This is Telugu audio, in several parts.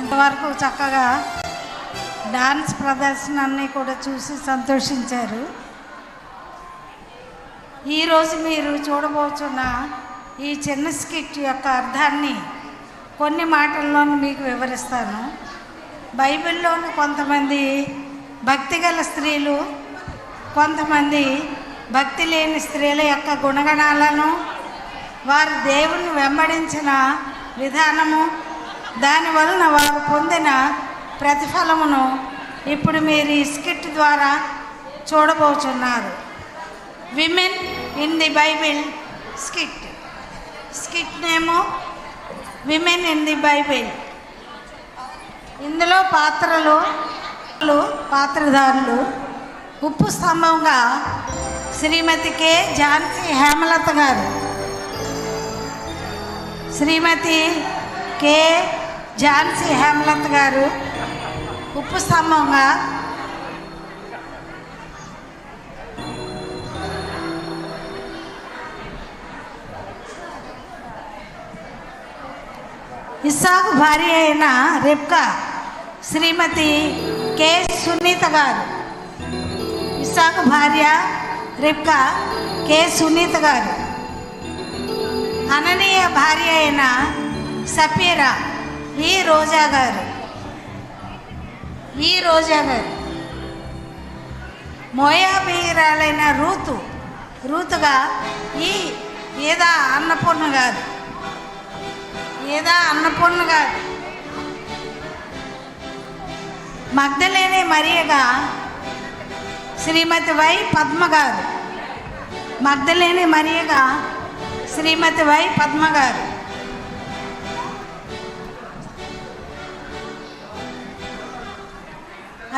ఇంతవరకు చక్కగా డాన్స్ ప్రదర్శనని కూడా చూసి సంతోషించారు. ఈరోజు మీరు చూడబోతున్న ఈ చిన్న స్కిట్ యొక్క అర్థాన్ని కొన్ని మాటల్లోనూ మీకు వివరిస్తాను. బైబిల్లోని కొంతమంది భక్తిగల స్త్రీలు కొంతమంది భక్తి లేని స్త్రీల యొక్క గుణగణాలను వారు దేవుని వెంబడించిన విధానము. దానివలన వారు పొందిన ప్రతిఫలమును ఇప్పుడు మీరు ఈ స్కిట్ ద్వారా చూడబోతున్నారు women in the Bible skit skit నేమో విమెన్ ఇన్ ది బైబిల్ ఇందులో పాత్రలు పాత్రధారులు ఉప్పు స్తంభంగా శ్రీమతి కే. ఝాన్సీ హేమలత గారు. శ్రీమతి కె. ఝాన్సీ హేమలత గారు ఉప్పు స్తంభంగా ఇస్సాకు భార్య అయిన రెబ్కా శ్రీమతి కె. సునీత గారు. ఇస్సాకు భార్య రెబ్కా కె. సునీత గారు. అననీయ భార్య అయిన సపీరా ఈ రోజా గారు. ఈ రోజా గారు. మోయాబీరాలైన రూతు రూతుగా ఈ ఏదా అన్నపూర్ణ గారు. ఏదా అన్నపూర్ణ గారు. మగ్ధలేని మరియగా శ్రీమతి వై పద్మ గారు మగ్ధలేని మరియగా శ్రీమతి వై పద్మ గారు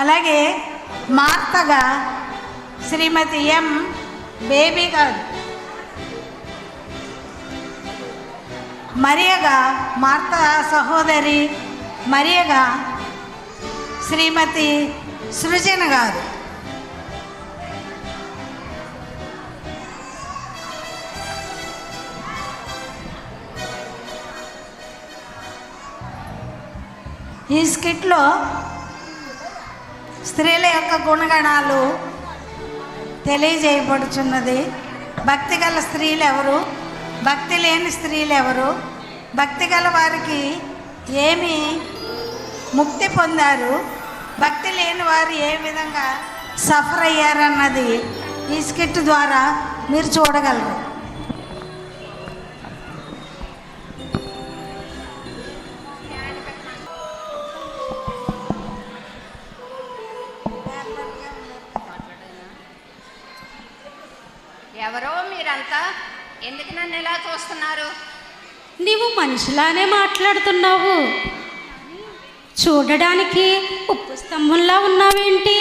అలాగే మార్తగా శ్రీమతి ఎం బేబీ గారు. మరియగా మార్త సహోదరి మరియగా శ్రీమతి సృజన గారు. ఈ స్కిట్లో స్త్రీల యొక్క గుణగణాలు తెలియజేయబడుచున్నది. భక్తి గల స్త్రీలు ఎవరు భక్తి లేని స్త్రీలు ఎవరు భక్తి గల వారికి ఏమి ముక్తి పొందారు? భక్తి లేని వారు ఏ విధంగా సఫర్ అయ్యారన్నది ఈ స్కిట్ ద్వారా మీరు చూడగలరు. ఎందుకు నన్ను ఇలా చూస్తున్నారు? నీవు మనిషిలానే మాట్లాడుతున్నావు. చూడడానికి ఉప్పు స్తంభంలా ఉన్నావేంటి?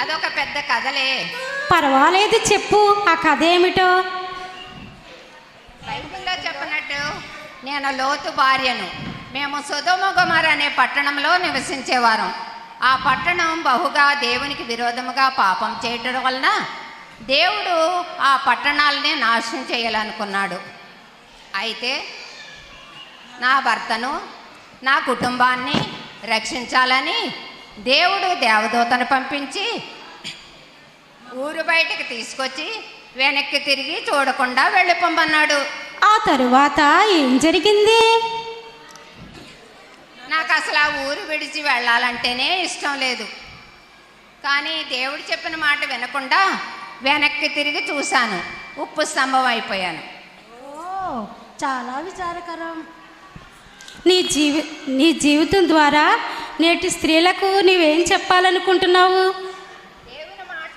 అదొక పెద్ద కథలే. పర్వాలేదు చెప్పు ఆ కథ ఏమిటో? బైబిల్లో చెప్పినట్టు నేను లోతు భార్యను. మేము సుధోమగుమర్ అనే పట్టణంలో నివసించేవారం. ఆ పట్టణం బహుగా దేవునికి విరోధముగా పాపం చేయటం వలన దేవుడు ఆ పట్టణాలని నాశనం చేయాలనుకున్నాడు. అయితే నా భర్తను నా కుటుంబాన్ని రక్షించాలని దేవుడు దేవదూతను పంపించి ఊరు బయటకు తీసుకొచ్చి వెనక్కి తిరిగి చూడకుండా వెళ్ళిపోమన్నాడు. ఆ తరువాత ఏం జరిగింది? నాకు అసలు ఆ ఊరు విడిచి వెళ్ళాలంటేనే ఇష్టం లేదు. కానీ దేవుడు చెప్పిన మాట వినకుండా వెనక్కి తిరిగి చూశాను. ఉప్పు స్తంభం అయిపోయాను. ఓ చాలా విచారకరం. నీ జీవి నీ జీవితం ద్వారా నేటి స్త్రీలకు నీవేం చెప్పాలనుకుంటున్నావు? దేవుని మాట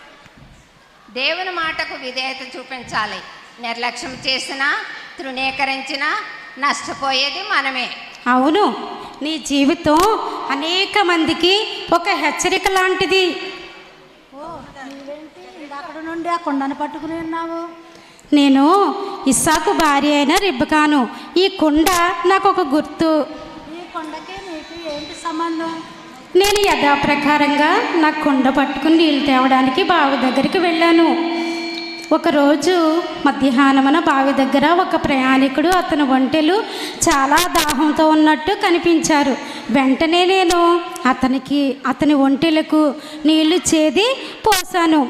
దేవుని మాటకు విధేయత చూపించాలి. నిర్లక్ష్యం చేసినా తృణీకరించినా నష్టపోయేది మనమే. అవును నీ జీవితం అనేక మందికి ఒక హెచ్చరిక లాంటిది. నుండి ఆ కొండను పట్టుకుని ఉన్నావు? నేను ఇస్సాకు భార్య అయిన రిబ్బకాను ఈ కుండ నాకు ఒక గుర్తు. ఈ కొండకి నీకు ఏంటి సంబంధం? నేను యథాప్రకారంగా నా కుండ పట్టుకుని నీళ్ళు తేవడానికి బావి దగ్గరికి వెళ్ళాను. ఒకరోజు మధ్యాహ్నమున బావి దగ్గర ఒక ప్రయాణికుడు అతని ఒంటెలు చాలా దాహంతో ఉన్నట్టు కనిపించారు. వెంటనే నేను అతనికి అతని ఒంటెలకు నీళ్ళు చేది పోసాను.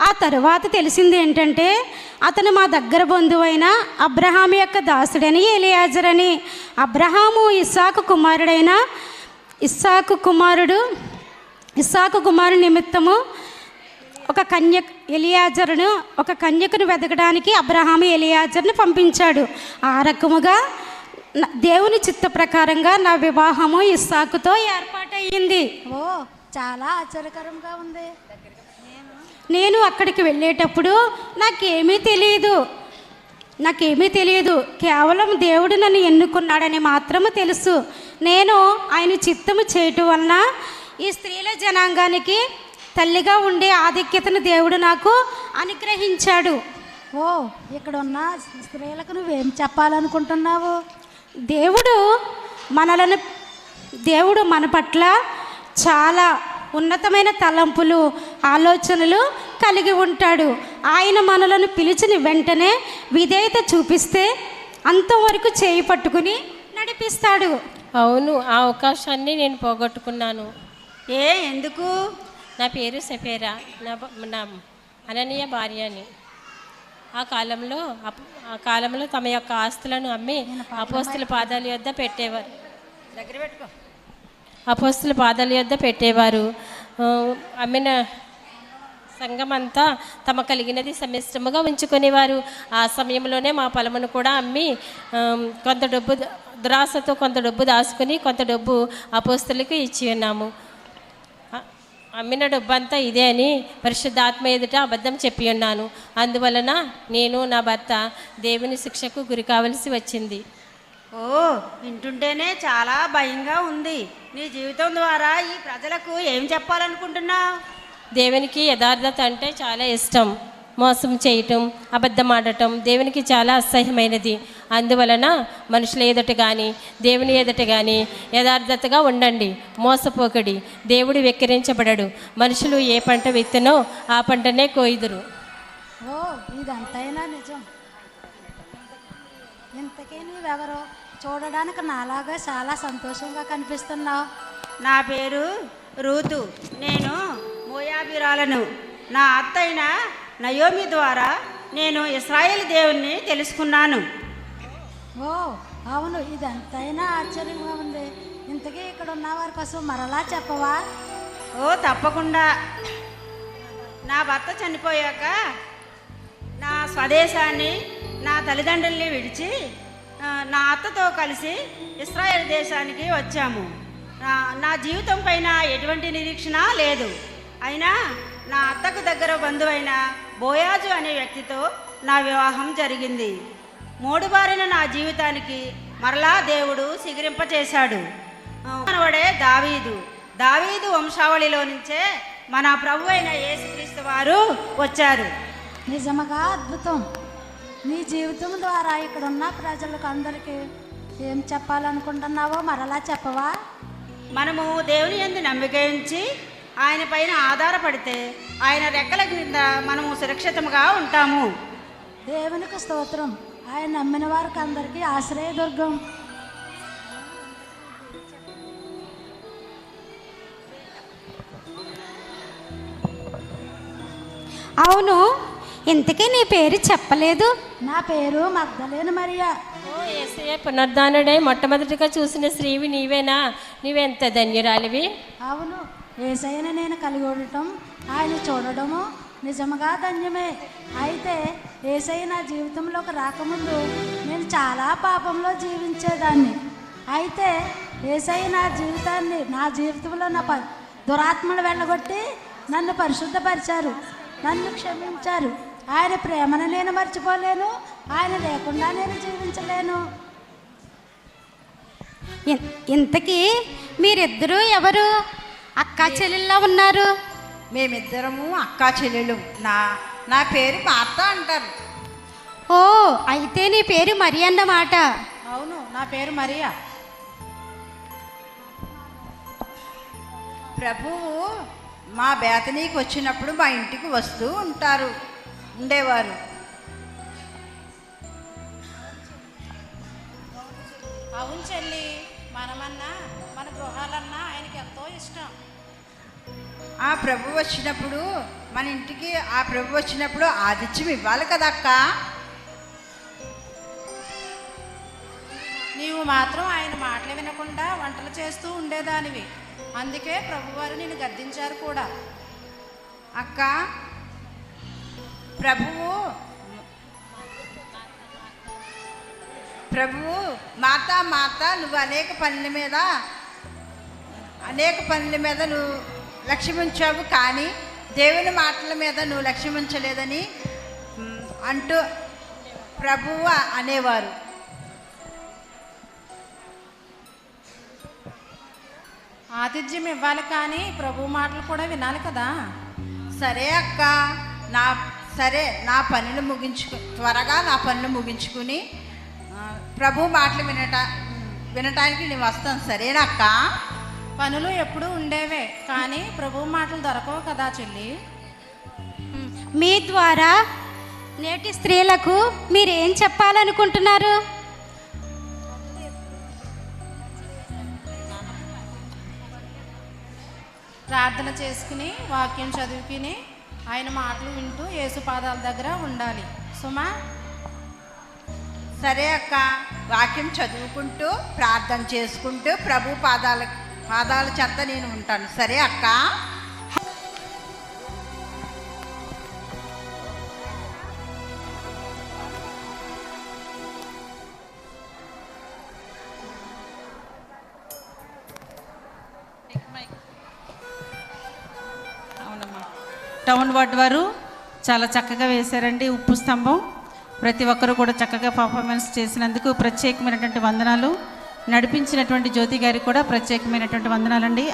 ఆ తరువాత తెలిసింది ఏంటంటే అతను మా దగ్గర బంధువైన అబ్రహాం యొక్క దాసుడని ఎలియాజర్ అని అబ్రహాము ఇస్సాకు కుమారుడైన ఇస్సాకు కుమారుడు ఇస్సాకు కుమారు నిమిత్తము ఒక కన్య ఎలియాజరును ఒక కన్యకును వెతకడానికి అబ్రహాము ఎలియాజర్ని పంపించాడు. ఆ రకముగా దేవుని చిత్త ప్రకారంగా నా వివాహము ఇస్సాకుతో ఏర్పాటయ్యింది. ఓ చాలా ఆశ్చర్యకరంగా ఉంది. నేను అక్కడికి వెళ్ళేటప్పుడు నాకేమీ తెలియదు నాకేమీ తెలియదు కేవలం దేవుడు నన్ను ఎన్నుకున్నాడని మాత్రము తెలుసు. నేను ఆయన చిత్తము చేయటం వలన ఈ స్త్రీల జనాంగానికి తల్లిగా ఉండే ఆధిక్యతను దేవుడు నాకు అనుగ్రహించాడు. ఓ ఇక్కడ ఉన్న స్త్రీలకు నువ్వేం చెప్పాలనుకుంటున్నావు? దేవుడు మనలను దేవుడు మన పట్ల చాలా ఉన్నతమైన తలంపులు ఆలోచనలు కలిగి ఉంటాడు. ఆయన మనలను పిలిచిన వెంటనే విధేయత చూపిస్తే అంతవరకు చేయి పట్టుకుని నడిపిస్తాడు. అవును ఆ అవకాశాన్ని నేను పోగొట్టుకున్నాను. ఏ ఎందుకు? నా పేరు సఫేరా నా నా అననీయ భార్య అని ఆ కాలంలో ఆ కాలంలో తమ యొక్క ఆస్తులను అమ్మి అపోస్తుల పాదాల యొద్ద పెట్టేవారు. దగ్గర పెట్టుకో. అపోస్తుల పాదాల యొద్ద పెట్టేవారు. అమ్మిన సంఘమంతా తమ కలిగినది సమిష్టముగా ఉంచుకునేవారు. ఆ సమయంలోనే మా పొలమును కూడా అమ్మి కొంత డబ్బు దురాశతో కొంత డబ్బు దాచుకుని కొంత డబ్బు అపోస్తులకు ఇచ్చి ఉన్నాము. అమ్మిన డబ్బంతా ఇదే అని పరిశుద్ధాత్మ ఎదుట అబద్ధం చెప్పి ఉన్నాను. అందువలన నేను నా భర్త దేవుని శిక్షకు గురి కావలసి వచ్చింది. ఓ వింటుంటేనే చాలా భయంగా ఉంది. నీ జీవితం ద్వారా ఈ ప్రజలకు ఏం చెప్పాలనుకుంటున్నావు? దేవునికి యథార్థత అంటే చాలా ఇష్టం. మోసం చేయటం అబద్ధం ఆడటం దేవునికి చాలా అసహ్యమైనది. అందువలన మనుషుల ఎదుట కానీ దేవుని ఎదుట కానీ యథార్థతగా ఉండండి. మోసపోకడి. దేవుడు వెక్కిరించబడడు. మనుషులు ఏ పంట విత్తనో ఆ పంటనే కోయిదురు. ఓ ఇదంతైనా నిజం. ఇంతకీ నీవెవరో చూడడానికి నాలాగా చాలా సంతోషంగా కనిపిస్తున్నావు. నా పేరు రూతు. నేను మోయాబిరాలను. నా అత్తైన నయోమి ద్వారా నేను ఇస్రాయేల్ దేవుణ్ణి తెలుసుకున్నాను. ఓ అవును ఇదంతైనా ఆశ్చర్యంగా ఉంది. ఇంతకీ ఇక్కడ ఉన్న వారి కోసం మరలా చెప్పవా? ఓ తప్పకుండా. నా భర్త చనిపోయాక నా స్వదేశాన్ని నా తల్లిదండ్రుల్ని విడిచి నా అత్తతో కలిసి ఇస్రాయేల్ దేశానికి వచ్చాము. నా- నా జీవితం పైన ఎటువంటి నిరీక్షణ లేదు. అయినా నా అత్తకు దగ్గర బంధువైన బోయాజు అనే వ్యక్తితో నా వివాహం జరిగింది. మూడు బారిన నా జీవితానికి మరలా దేవుడు సిగిరింపచేశాడు. మనవడే దావీదు. దావీదు వంశావళిలో నుంచే మన ప్రభు అయిన యేసుక్రీస్తు వారు వచ్చారు. నిజముగా అద్భుతం. నీ జీవితం ద్వారా ఇక్కడ ఉన్న ప్రజలకు అందరికీ ఏం చెప్పాలనుకుంటున్నావో మరలా చెప్పవా? మనము దేవుని యందు నమ్మిక ఉంచి ఆయన పైన ఆధారపడితే ఆయన రెక్కల కింద మనము సురక్షితంగా ఉంటాము. దేవునికి స్తోత్రం. ఆయన నమ్మిన వారికి అందరికీ ఆశ్రయదుర్గం. అవును ఇంతకీ నీ పేరు చెప్పలేదు? నా పేరు మగ్ధలేని మరియా. ఓ ఏసయ్య పునరుద్ధానుడై మొట్టమొదటిగా చూసిన స్త్రీవి నీవేనా? నీవెంత ధన్యురాలివి? అవును ఏసైన నేను కలిగి ఉండటం ఆయన చూడడము నిజముగా ధన్యమే. అయితే ఏసై నా జీవితంలోకి రాకముందు నేను చాలా పాపంలో జీవించేదాన్ని. అయితే ఏసై నా జీవితాన్ని నా జీవితంలో నా ప దురాత్మను వెళ్ళగొట్టి నన్ను పరిశుద్ధపరిచారు నన్ను క్షమించారు. ఆయన ప్రేమను నేను మర్చిపోలేను ఆయన లేకుండా నేను జీవించలేను. ఇన్- ఇంతకీ మీరిద్దరూ ఎవరు? అక్కా చెల్లెల్లా ఉన్నారు? మేమిద్దరము అక్కా చెల్లెలు నా నా పేరు మార్త అంటారు. ఓ అయితే నీ పేరు మరి అన్నమాట. అవును నా పేరు మరియా. ప్రభువు మా బేతనీకి వచ్చినప్పుడు మా ఇంటికి వస్తూ ఉంటారు. ఉండేవారు. అవును చెల్లి మనమన్నా మన గృహాలన్నా ఆయనకి ఎంతో ఇష్టం. ఆ ప్రభు వచ్చినప్పుడు మన ఇంటికి ఆ ప్రభు వచ్చినప్పుడు ఆతిథ్యం ఇవ్వాలి కదా అక్క నీవు మాత్రం ఆయన మాటలు వినకుండా వంటలు చేస్తూ ఉండేదానివి. అందుకే ప్రభువారు నిన్ను గద్దించారు కూడా. అక్క ప్రభువు ప్రభువు మాత మాత నువ్వు అనేక పనుల మీద అనేక పనుల మీద నువ్వు లక్ష్యం ఉంచావు కానీ దేవుని మాటల మీద నువ్వు లక్ష్యం ఉంచలేదని మ్, అంటూ ప్రభువు అనేవారు. ఆతిథ్యం ఇవ్వాలి కానీ ప్రభు మాటలు కూడా వినాలి కదా? సరే అక్క నా సరే నా పనులు ముగించుకు త్వరగా నా పనులు ముగించుకుని ప్రభు మాటలు వినట వినటానికి నేను వస్తాను. సరేనక్క అక్క? పనులు ఎప్పుడూ ఉండేవే కానీ ప్రభు మాటలు దొరకవు కదా చెల్లి. మీ ద్వారా నేటి స్త్రీలకు మీరు ఏం చెప్పాలనుకుంటున్నారు? ప్రార్థన చేసుకుని వాక్యం చదువుకుని ఆయన మాటలు వింటూ యేసు పాదాల దగ్గర ఉండాలి. సుమా? సరే అక్క. వాక్యం చదువుకుంటూ ప్రార్థన చేసుకుంటూ ప్రభు పాదాల పాదాల చెత్త నేను ఉంటాను. సరే అక్క. టౌన్ వార్డ్ వారు చాలా చక్కగా వేశారండి ఉప్పు స్తంభం. ప్రతి ఒక్కరు కూడా చక్కగా పర్ఫార్మెన్స్ చేసినందుకు ప్రత్యేకమైనటువంటి వందనాలు. నడిపించినటువంటి జ్యోతి గారికి కూడా ప్రత్యేకమైనటువంటి వందనాలండి.